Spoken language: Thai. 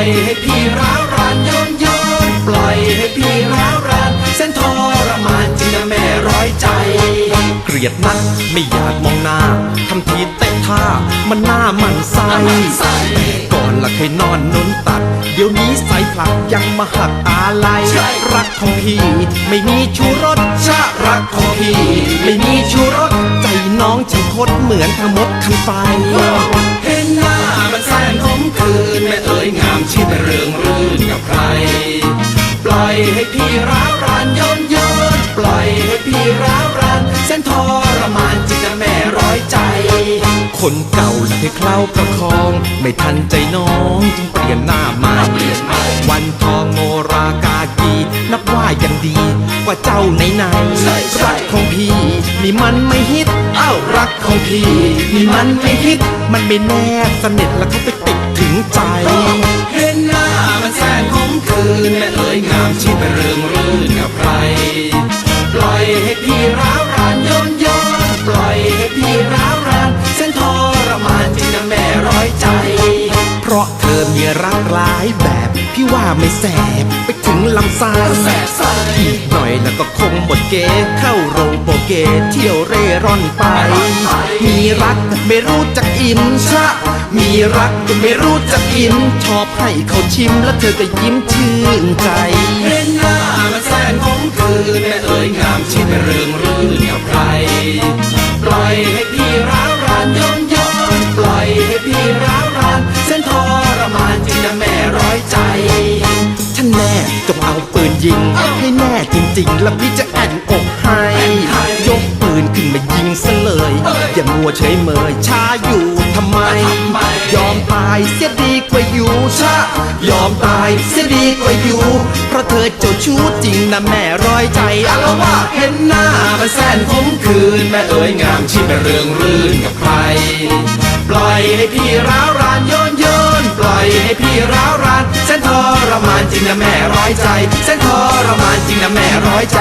อยให้พี่ร้าวรานโยนโยนปล่อยให้พี่ร้าวรานเส้นทรมานจริงนะแม่ร้อยใจ เกลียดนักไม่อยากมองหน้าทำทีเตะท่ามันหน้ามันไส้ใส่ก่อนละเคยนอนนุนตัก เดี๋ยวนี้สายผลักยังมาหักอะไรใช่รักของพี่ไม่มีชูรสชารักของพี่ไม่มีชูรสใจน้องฉันคดเหมือนทางมดคันไฟเห็นหน้ามันแสนขมคืนแม่ เอ๋ยงามชีพเริงรื่นกับใคร ปล่อยให้พี่ร้าวรานโยนโยนปล่อยให้พี่ร้าวรานเส้นทรมานจริงนะแม่ร้อยใจ คนเก่าละให้เคล้าประคอง ไม่ทันใจน้องจึงเปลี่ยนหน้าม่เปลี่ยนใหม่วันทองโมรากากีนับว่ายังดีกว่าเจ้าในในๆใช่ใช่รักของพี่นี่มันไม่ฮิตอ้าวรักของพี่นี่มันไม่ฮิตมันไม่แนบสนิทแล้วเขาไปติด ถึงใจ เห็นหน้ามันแสนขมคืนแม่เอ๋ยงามชีพเริงรื่นกับใคร ปล่อยให้พี่ร้าวรานโยนโยนปล่อยให้พี่ร้าวรานเส้นทรมานจริงนะแม่ร้อยใจ เพราะเธอมีรักหลายแบบ พี่ว่าไม่แสบไปถึงลำไส้แสบไส้อีก หน่อยแล้วก็คงหมดเกเข้าโรงโปเกเที่ยวเร่ร่อนไป มีรักแต่ไม่รู้จักอิ่มชะ มีรักแต่ไม่รู้จักอิ่มชอบให้เขาชิมแล้วเธอก็ยิ้มชื่นใจเห็นหน้ามันแสนขมคืนแม่เอ๋ยงามชีพเริงรื่นกับใครปล่อยให้พี่ร้าวรานโยนโยนปล่อยให้พี่ร้าวรานเส้นทรมานจริงนะแม่ร้อยใจ ฉันแน่จงเอาปืนยิงให้แน่จ ริงๆแล้วพี่จะแอนอกให้ให้ยกปืนขึ้นมายิงซะเลยเอ้ยอย่ามัวเฉยเมยช้าอยู่ทำไมทำไมยอมตายเสียดีกว่าอยู่ชะยอมตายเสียดีกว่าอยู่เพราะเธอเจ้าชู้จริงนะแม่ร้อยใจอะอารละว่าว่าเห็นหน้ามันแสนขมคืนแม่เอ๋ยงามชีพเริงรื่นกับใคร ปล่อยให้พี่ร้าวรานโยนโยนปล่อยให้พี่ร้าวรานเส้นทรมานจริงนะแม่ร้อยใจเส้นท ประมาณจริงนะแม่ร้อยใจ